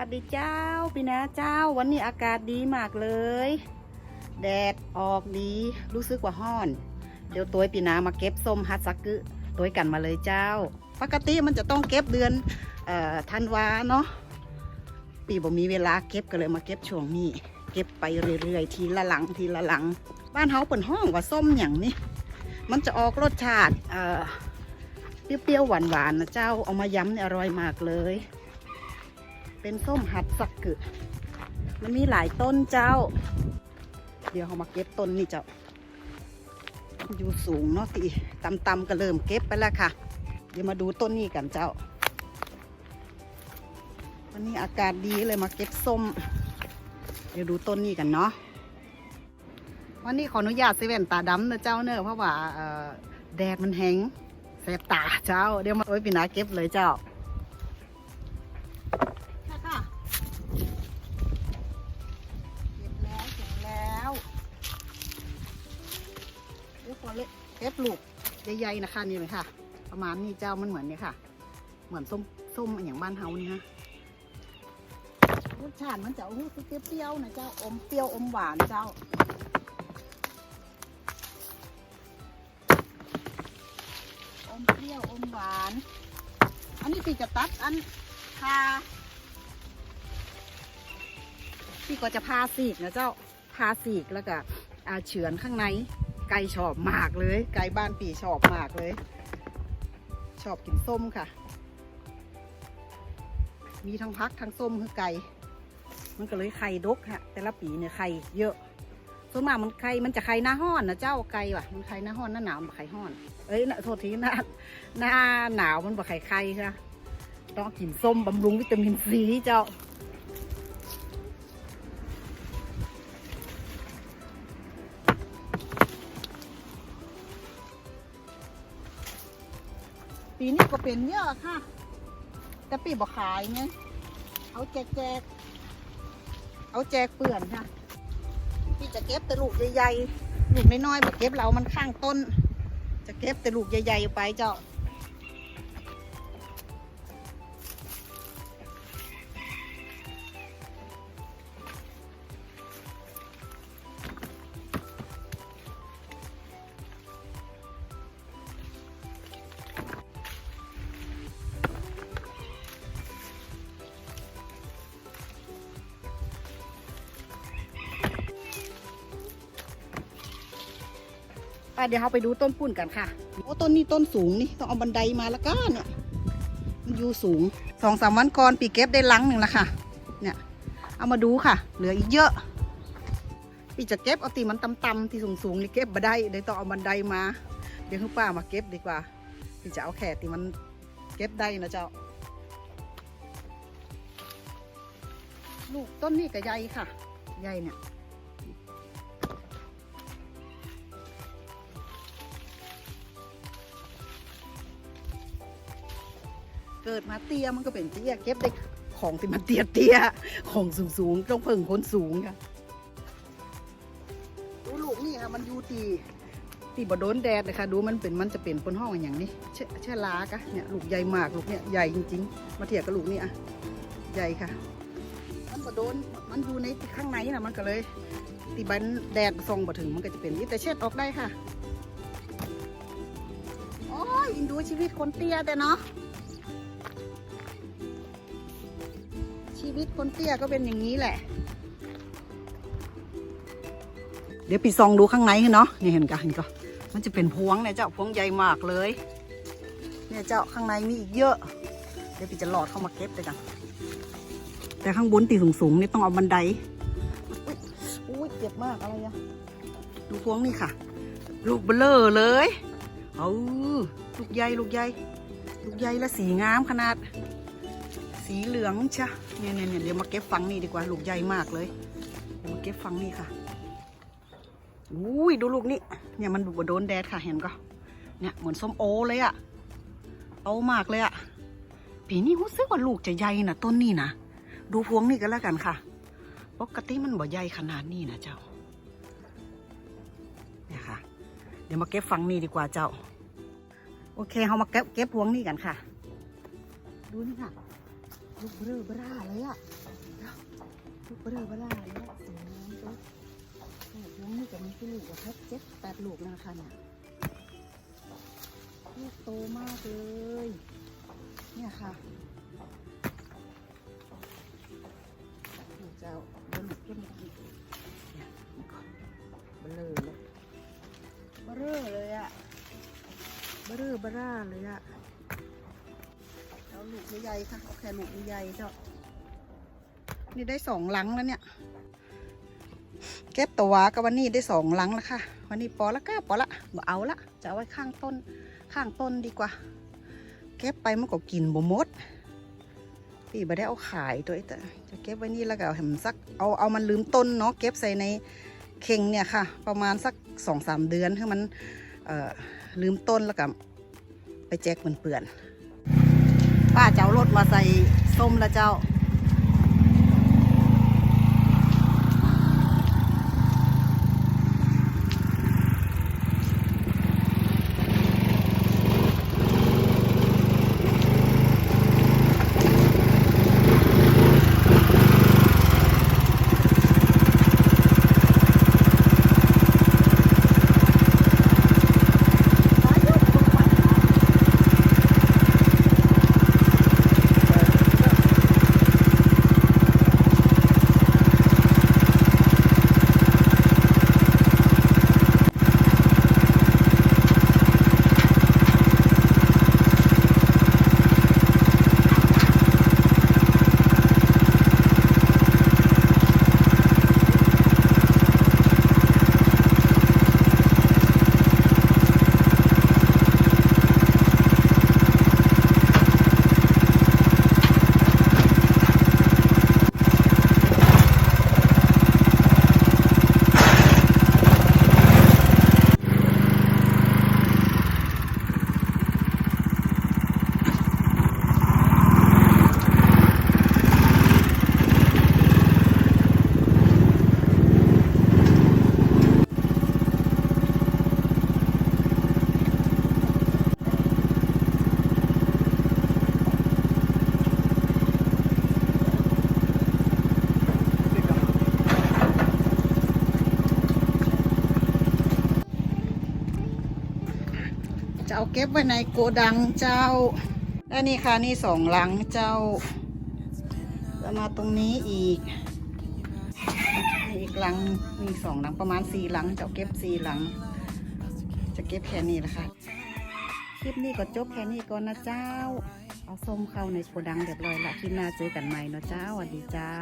วัสดีเจ้าพี่นะเจ้าวันนี้อากาศดีมากเลย แดดออกดีรู้สึกว่าห้อน เดี๋ยวตัวปีนามาเก็บส้มฮัตซักกึตัวกันมาเลยเจ้า ปกติมันจะต้องเก็บเดือนธันวาเนาะปีบ่มีเวลาเก็บก็เลยมาเก็บช่วงนี้ เก็บไปเรื่อยๆ ทีละหลังทีละหลัง บ้านเฮาเปิ่นห้องว่าส้มอย่างนี้มันจะออกรสชาติเอ่อเปรี้ยวๆหวานๆนะเจ้าเอามาย้ำเนี่ยอร่อยมากเลย เป็นส้มหัดสักกึมันมีหลายต้นเจ้า เดี๋ยวเขามาเก็บต้นนี่เจ้า อยู่สูงเนาะสิตำๆก็เริ่มเก็บไปแล้วค่ะ เดี๋ยวมาดูต้นนี้กันเจ้า วันนี้อากาศดีเลยมาเก็บส้ม เดี๋ยวดูต้นนี้กันเนาะ วันนี้ขออนุญาตเซเว่นตาดำนะเจ้าเนอะเพราะว่าแดดมันแห้งแสบตาเจ้า เดี๋ยวมาโอ้ยปีนาเก็บเลยเจ้า เล็กเก็บลูกใหญ่ๆนะคะนี่เลยค่ะ ประมาณนี้เจ้ามันเหมือนเนี่ยค่ะ เหมือนส้มส้มอย่างบ้านเฮานี่ฮะรสชาติมันจะอู้เปรี้ยวๆนะเจ้าอมเปรี้ยวอมหวานเจ้าอมเปรี้ยวอมหวาน อันนี้ปีจะตัดอันพาพี่ก็จะพาสีกนะเจ้าพาสีกแล้วก็อาเฉือนข้างใน ไก่ชอบมากเลย ไก่บ้านปีชอบมากเลย ชอบกินส้มค่ะ มีทั้งพักทั้งส้มคือไก่ มันก็เลยไข่ดกฮะแต่ละปีเนี่ยไข่เยอะส่วนมากมันไข่มันจะไข่หน้าห้อนนะเจ้าไก่ว่ะ มันไข่หน้าห้อนหน้าหนาวมันไข่ห้อน เอ้ยน่ะโทษทีหน้าหน้าหนาวมันบ่ไข่ไข่ค่ะต้องกินส้มบำรุงวิตามินซีเจ้า ปีนี้ก็เป็นเยอะค่ะ แต่ปีบอกขายไงเอาแจกแจกเอาแจกเปลื่อนค่ะ พี่จะเก็บแต่ลูกใหญ่ๆลูกน้อยๆบ่เก็บเรามันข้างต้น จะเก็บแต่ลูกใหญ่ๆไปเจ้า เดี๋ยวเราไปดูต้นปุ่นกันค่ะโอ้ต้นนี้ต้นสูงนี่ต้องเอาบันไดมาแล้วก็เนี่ยมันอยู่สูงสองสามวันก่อนปีเก็บได้ลังหนึ่งแล้วค่ะ เนี่ยเอามาดูค่ะ เหลืออีกเยอะปีจะเก็บเอาตีมันต่ำๆที่สูงๆนี่เก็บมาได้เดี๋ยวต้องเอาบันไดมา เดี๋ยวให้ป้ามาเก็บดีกว่าพี่จะเอาแค่ตีมันเก็บได้นะเจ้า ลูกต้นนี้ก็ใหญ่ค่ะ ใหญ่เนี่ย เกิดมาเตี้ยมันก็เป็นเตี้ยเก็บได้ของที่มันเตี้ยเตี้ยๆของสูงสูงๆต้องเพิ่งคนสูงค่ะดูลูกนี่ค่ะมันอยู่ตีตีบ่โดนแดดเลยค่ะดูมันเป็นมันจะเป็นปนห้องอย่างนี้เช่เช่ลากะเนี่ยลูกใหญ่มากลูกเนี่ยใหญ่จริง ๆ มาเทียบกับลูกนี่อะใหญ่ค่ะ มันบ่โดนมันอยู่ในข้างในนะมันก็เลย ตีบันแดดส่องบ่ถึงมันก็จะเป็นนี่แต่เช็ดออกได้ค่ะโอ้ยอินดูชีวิตคนเตี้ยแต่เนาะ วิตคนเตี้ยก็เป็นอย่างนี้แหละ เดี๋ยวปีซองดูข้างในเนาะนี่เห็นกันเห็นก็มันจะเป็นพวงเนี่ยเจ้าพวงใหญ่มากเลย เนี่ยเจ้าข้างในมีอีกเยอะ เดี๋ยวปีจะหลอดเข้ามาเก็บเลยกันแต่ข้างบนตีสูงๆนี่ต้องเอาบันไดอุ้ยเจ็บมากอะไรอะดูพวงนี่ค่ะ ลูกเบลอเลย เอาลูกใหญ่ลูกใหญ่ลูกใหญ่และสีงามขนาด สีเหลืองชะเนี่ยเนี่ยเนี่ยเดี๋ยวมาเก็บฟังนี่ดีกว่า ลูกใหญ่มากเลยเดี๋ยวมาเก็บฟังนี่ค่ะอุ้ยดูลูกนี่เนี่ยมันดูว่าโดนแดดค่ะเห็นก็เนี่ยเหมือนส้มโอเลยอะโตมากเลยอะปีนี้รู้สึกว่าลูกจะใหญ่นะต้นนี่นะดูพวงนี่ก็แล้วกันค่ะ ปกติมันบ่ใหญ่ขนาดนี้นะเจ้าเนี่ยค่ะ เดี๋ยวมาเก็บฟังนี่ดีกว่าเจ้า โอเคเรามาเก็บเก็บพวงนี่กันค่ะ ดูนี่ค่ะ ลูกเบลอเบล่าเลยอะลูกเบลอเบล่าเลยอะสวยงามตัวลูกน้องนี่จะมีกี่ลูกอะครับเจ็ดแปดลูกนะคะเนี่ยลูกโตมากเลย เนี่ยค่ะลูกจ้าเบลอเก็บเมื่อกี้เนี่ยมันก็เบลอเลยเบลอเลยอะเบลอเบล่าเลยอะ ลูกใหญ่ค่ะเอาแค่ลูกใหญ่เจ้านี่ได้สองหลังแล้วเนี่ย เก็บตัวกับวันนี้ได้สองหลังแล้วค่ะ วันนี้ปอละก้าปอละบ่เอาละจะเอาไว้ข้างต้นข้างต้นดีกว่า เก็บไปมันก็กินบ่มดพี่บ่ได้เอาขายตัวแต่จะเก็บไว้นี่แล้วก็เอาให้มันสักเอาเอามันลืมต้นเนาะเก็บใส่ในเข่งเนี่ยค่ะ ประมาณสักสองสามเดือนให้มันลืมต้นแล้วก็ไปแจกเปื่อนๆ ป้าจะเอารถมาใส่ส้มละเจ้า จะ เอาเก็บไว้ในโกดังเจ้า และนี่ค่ะนี่สองหลังเจ้าจะมาตรงนี้อีก อีกหลังมีสองหลังประมาณสี่หลังเจะเอาเก็บสี่หลัง จะเก็บแค่นี้แหละค่ะคลิปนี้ก็จบแค่นี้ก่อนนะเจ้า เอาส้มเข้าในโกดังเรียบร้อยละคลิปหน้าเจอกันใหม่เนาะเจ้าสวัสดีเจ้า